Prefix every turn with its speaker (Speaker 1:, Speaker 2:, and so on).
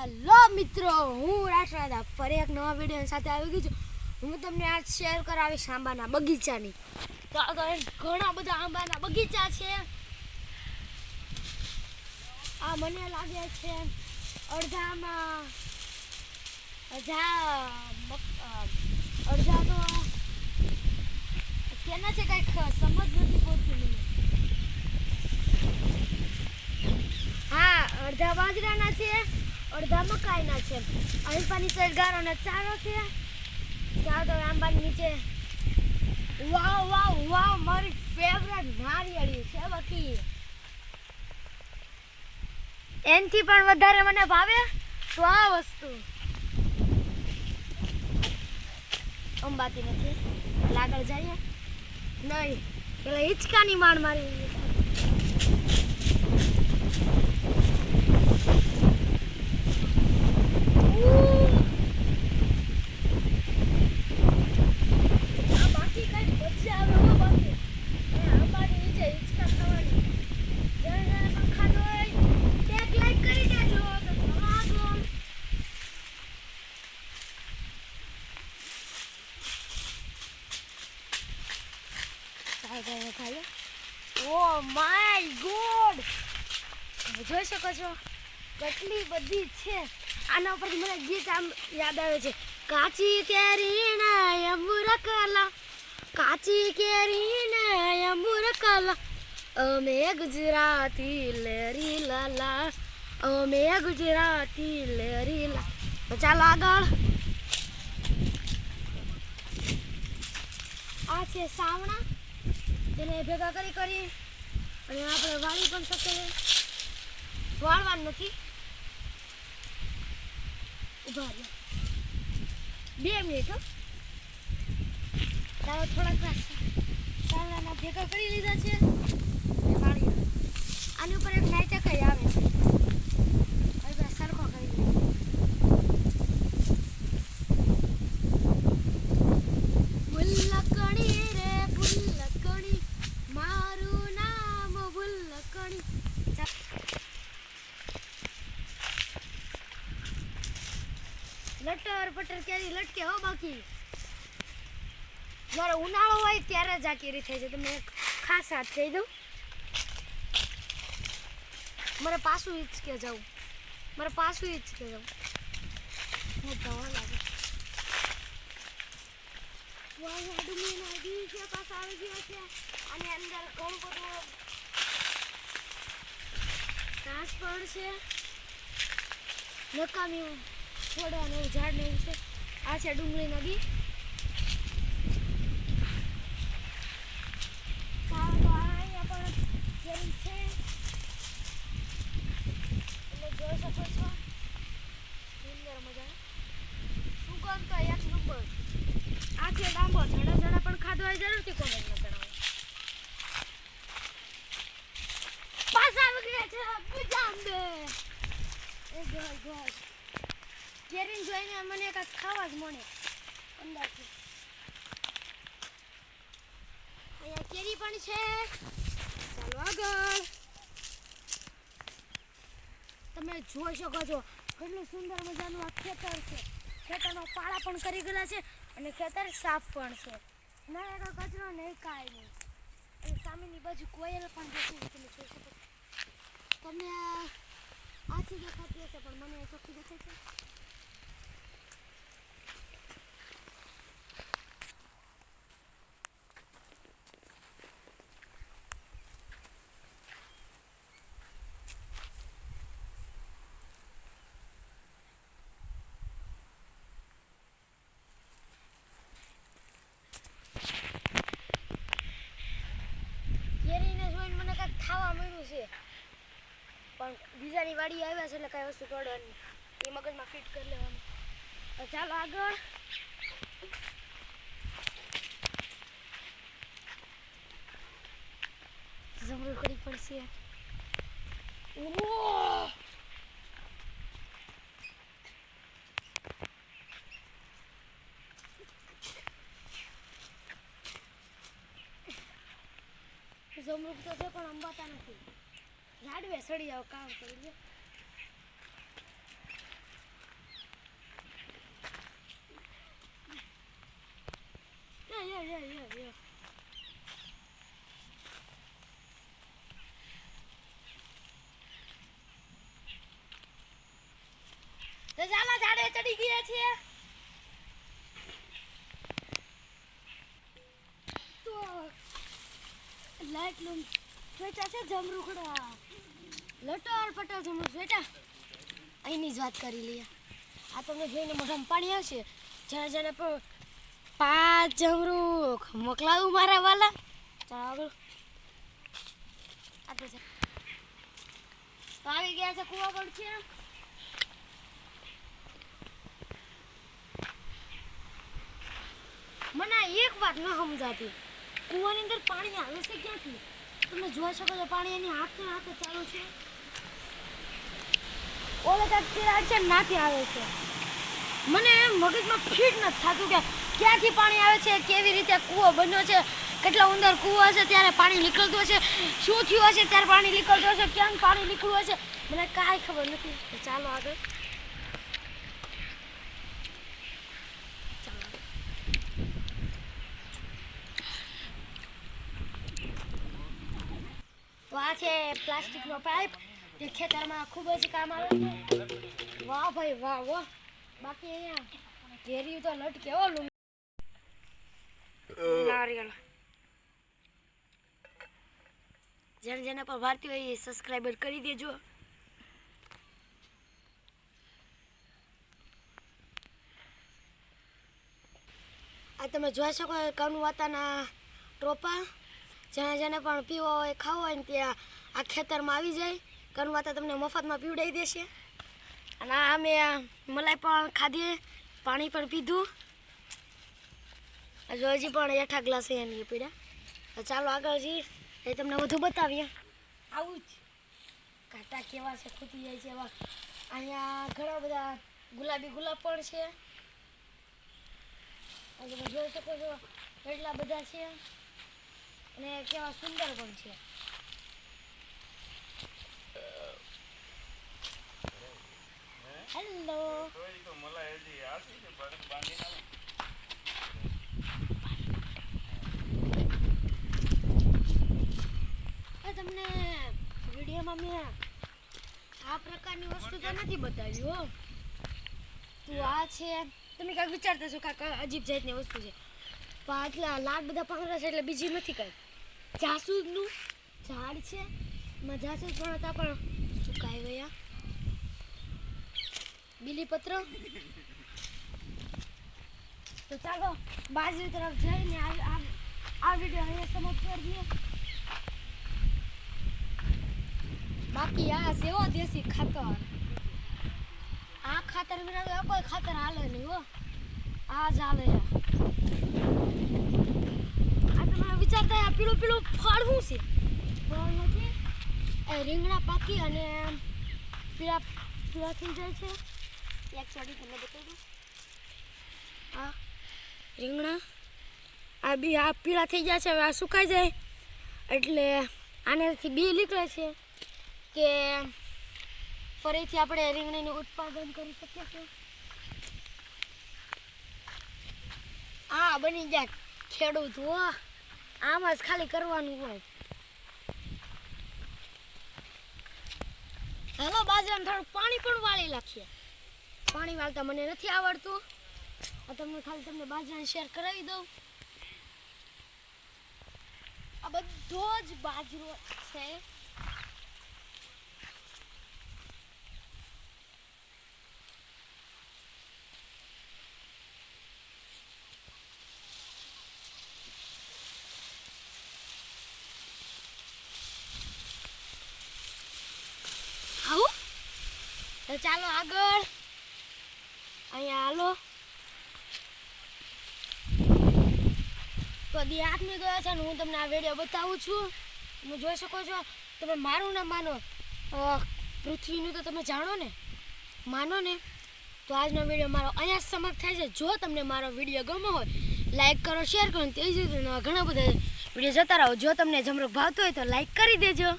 Speaker 1: Hello મિત્રો, હું રાઠરાદા ફરી એક નવા વીડિયો સાથે આવી ગઈ છું. હું તમને આજ શેર કરાવીશ આંબાના બગીચાની. તો આગળ ઘણા બધા આંબાના બગીચા છે. આ મને લાગે છે અડધામાં અડધા અડધા તો કેના છે કંઈક સમજ નથી પડતી મને. હા, અડધા બાજરાના છે. અડધા મકાઈના છે. આંબાની સાઈડ ગારોનો ચારો છે. ત્યાં તો આંબાની નીચે. વાવ વાવ વાવ, મારી ફેવરેટ નારિયેળી છે બાકી. એનથી પણ વધારે મને ભાવે તો આ વસ્તુ. અંબાતી નથી. આગળ જઈએ. નહીં, પેલા હિંચકાની માણ મારી આ બાકી કઈ મજા આવે હો બાકી એ આંબાની નીચે હિંચકા ખાવાની જ્યારે જ્યારે પણ ખાધો હોય તે એક લાઈક કરી દેજો તો ઘણા ગમ ચાલ ચાલ ખાઈ માય ગોડ! જોઈ શકો છો કેટલી બધી છે. આના ઉપરથી મને ગીત આમ યાદ આવે છે. કાચી કેરી ને અંબુર કલા કાચી કેરી ને અંબુર કલા અમે ગુજરાતી લેરી લાલા અમે ગુજરાતી લેરી લા તો ચાલો આગળ. આ છે સાવણા. તેને ભેગા કરી કરી અને આપણે વાળી પણ શકીએ વાળવાનું નથી. ઊભા રહ્યો બે મિનિટ તારો થોડાક સાવણાના ભેગા કરી લીધા છે અને વાળી આની ઉપર એક નાઈટા કઈ આવે છે હવે પેલા સરખો કરી લઈએ ભૂલકણી રે ભૂલકણી મારું નામ ભૂલકણી ચા- લટર પટર કેરી લટકે હો બાકી? જ્યારે ઉનાળો હોય ત્યારે જ આ કેરી થાય છે તમને ખાસ હાથ કહી દઉં. મારે પાછું ઈચ કે જાઉં. મારે પાછું ઈચ કે જાઉં. હું દવા લાગે. વાહ ડુંગળીના બી છે આવી ગયા છે. અને અંદર ઘણું બધું ઘાસ પણ છે. નકામી છોડવા ને એવું ઝાડ ને એવું છે. આ છે ડુંગળી તો આ છે. ડાંબો જણા જણા પણ ખાધો હોય જરૂરથી કોમેન્ટમાં જણાવો. પાછા આવી ગયા છે. બીજા આંબે એ ગોળ જોઈને મને કાંઈક ખાવા જ મળે. અંદાજથી અહીંયા કેરી પણ છે. ચાલો આગળ. તમે જોઈ શકો છો, કેટલું સુંદર મજાનું આ ખેતર છે. ખેતરમાં પાળા પણ કરી ગયેલા છે અને ખેતર સાફ પણ છે. ના, એનો કચરો નહીં કાંઈ નહીં. અને સામેની બાજુ કોયલ પણ જતી તમે જોઈ શકો તમને આથી દેખાતી હશે, પણ મને ચોખ્ખી દેખાય છે કેરીને જોઈને મને કાંઈક ખાવા મળ્યું છે પણ બીજાની વાડી આવ્યા છે એટલે કાંઈ વસ્તુ તોડવાની એ મગજમાં ફિટ કરી લેવાનું. તો ચાલો આગળ. જમરૂ કરી પડશે. ઓહ! જમરૂક તો છે, પણ અંબાતા નથી. લાડવે સડી જાવ કામ કરી લે યો ચડી ગયા છીએ. તો લાઈટ લૂમ જોઈતા છે જમરૂખડા લટર પટોર જમરૂખ બેટા. અહીંની જ વાત કરી લઈએ. આ તમને જોઈને મોઢામાં પાણી આવશે. જ્યાં જેને પણ પાંચ જમરૂખ મોકલાવું મારા વાલા. ચાલો આગળ. આવી ગયા છે કુવા પણ છે મને એક વાત ન સમજાતી. કુવાની અંદર પાણી આવે છે ક્યાંથી? તમે જોઈ શકો છો પાણી એની હાથે હાથે ચાલુ છે. ઓલે તિરાડ છે નાથી આવે છે. મને મગજમાં ફિટ નથી થતું કે ક્યાંથી પાણી આવે છે, કેવી રીતે કૂવો બન્યો છે, કેટલા ઉંદર કૂવો હશે, ત્યારે પાણી નીકળતું હશે, શું થયું હશે, ત્યારે પાણી નીકળતું હશે, કેમ પાણી નીકળ્યું હશે, મને કાંઈ ખબર નથી. તો ચાલો આગળ. તો છે, પ્લાસ્ટિકનો પાઇપ. જે ખેતરમાં ખૂબ જ કામ આવે છે. વાહ ભાઈ, વાહ વાહ. બાકી અહીંયા ઘેરી તો લટ કેવો નારિયેળ. જેને જેને પર ભારતી હોય એ સબસ્ક્રાઈબર કરી દેજો. આ તમે જોઈ શકો કનુવાતાના ટોપા. જેને જેને પણ પીવો હોય, ખાવો હોય ને ત્યાં આ ખેતરમાં આવી જાય. કનુવાતા તમને મફતમાં પીવડાવી દેશે. અને આ અમે મલાઈ પણ ખાધી, પાણી પણ પીધું. હજુ હજી પણ એઠા ગ્લાસ એની પીડા ચાલો આગળ જઈએ, એ તમને વધુ બતાવીએ. આવું જ. કાંટા કેવા છે, ખૂટી જાય છે એવા. અહીંયા ઘણા બધા ગુલાબી ગુલાબ પણ છે. તમે જોઈ શકો છો, એટલા બધા છે. અને કેવા સુંદર પણ છે હેલો આ તમને વિડીયોમાં મેં આ પ્રકારની વસ્તુ તો નથી બતાવી, હો. તો આ છે, તમે કાંઈક વિચારતા છો કાંઈક અજીબ જાતની વસ્તુ છે. પણ આટલા લાલ બધા પાંદડા છે એટલે બીજી નથી કાંઈ. જાસૂદનું ઝાડ છે, એમાં જાસૂદ પણ હતા, પણ સુકાઈ ગયા બીલીપત્ર? તો ચાલો બાજુ તરફ જઈને આ- આ વીડિયો અહીંયા સમાપ્ત કરી દઈએ. બાકી આ સેવો દેશી ખાતર. આ ખાતર વિના કોઈ ખાતર હાલે નહીં હો. આ જ હાલે. આ તમે વિચારતા આ પીળું પીળું ફળ શું છે? એ રીંગણા પાકી અને પીળા પીળા થઈ જાય છે. એક છોડી તમને બતાવી આ રીંગણા, આ બી આ પીળા થઈ ગયા છે, હવે આ સુકાઈ જાય. એટલે આનાથી બી નીકળે છે. કે ફરીથી આપણે રીંગણીનું ઉત્પાદન કરી શકીએ છીએ. આ બની જાય ખેડૂત, હો. આમ જ ખાલી કરવાનું હોય. હાલો, બાજરામાં થોડું પાણી પણ વાળી નાખીએ. પાણી વાળતા મને નથી આવડતું. આ તમને ખાલી તમને બાજરાને શેર કરાવી દઉં. આ બધો જ બાજરો છે આવું તો ચાલો આગળ. અહીંયા હાલો. તો દી આઠમી ગયો છે ને હું તમને આ વીડિયો બતાવું છું. તમે જોઈ શકો છો, તમે મારું ના માનો. પૃથ્વીનું તો તમે જાણો ને? માનો ને? તો આજનો વીડિયો મારો અહીંયા સમાપ્ત થાય છે. જો તમને મારો વીડિયો ગમ્યો હોય લાઈક કરો શેર કરો તે જ રીતે ઘણા બધા વીડિયો જતા રહો. જો તમને જમરૂક ભાવતો હોય તો લાઈક કરી દેજો.